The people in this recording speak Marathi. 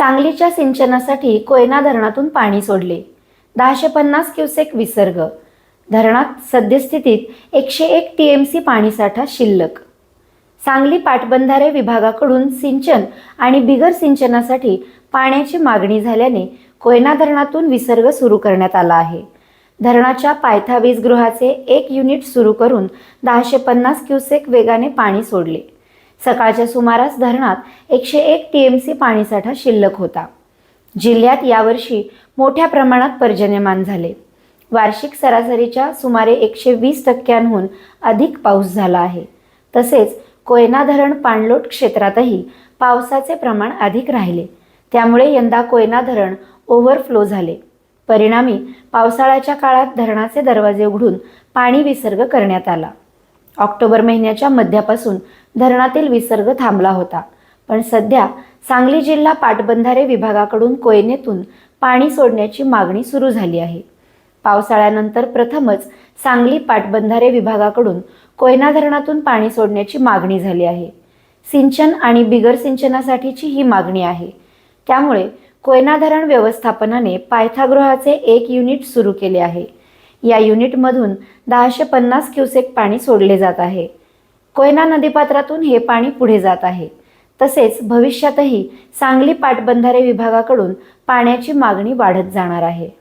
सांगलीच्या सिंचनासाठी कोयना धरणातून पाणी सोडले. दहाशे पन्नास क्युसेक विसर्ग. धरणात सद्यस्थितीत एकशे एक टी एम सी पाणीसाठा शिल्लक. सांगली पाटबंधारे विभागाकडून सिंचन आणि बिगर सिंचनासाठी पाण्याची मागणी झाल्याने कोयना धरणातून विसर्ग सुरू करण्यात आला आहे. धरणाच्या पायथा वीजगृहाचे एक युनिट सुरू करून दहाशे पन्नास क्युसेक वेगाने पाणी सोडले. सकाळच्या सुमारास धरणात एकशे एक टी एम सी पाणीसाठा शिल्लक होता. जिल्ह्यात यावर्षी मोठ्या प्रमाणात पर्जन्यमान झाले. वार्षिक सरासरीच्या सुमारे एकशे वीस टक्क्यांहून अधिक पाऊस झाला आहे. तसेच कोयना धरण पाणलोट क्षेत्रातही पावसाचे प्रमाण अधिक राहिले. त्यामुळे यंदा कोयना धरण ओव्हरफ्लो झाले. परिणामी पावसाळ्याच्या काळात धरणाचे दरवाजे उघडून पाणी विसर्ग करण्यात आला. ऑक्टोबर महिन्याच्या मध्यापासून धरणातील विसर्ग थांबला होता. पण सध्या सांगली जिल्हा पाटबंधारे विभागाकडून कोयनेतून पाणी सोडण्याची मागणी सुरू झाली आहे. पावसाळ्यानंतर प्रथमच सांगली पाटबंधारे विभागाकडून कोयना धरणातून पाणी सोडण्याची मागणी झाली आहे. सिंचन आणि बिगर सिंचनासाठीची ही मागणी आहे. त्यामुळे कोयना धरण व्यवस्थापनाने पायथागृहाचे एक युनिट सुरू केले आहे. या युनिटमधून दहाशे पन्नास क्युसेक पाणी सोडले जात आहे. कोयना नदीपात्रातून हे पाणी पुढे जात आहे. तसेच भविष्यातही सांगली पाटबंधारे विभागाकडून पाण्याची मागणी वाढत जाणार आहे.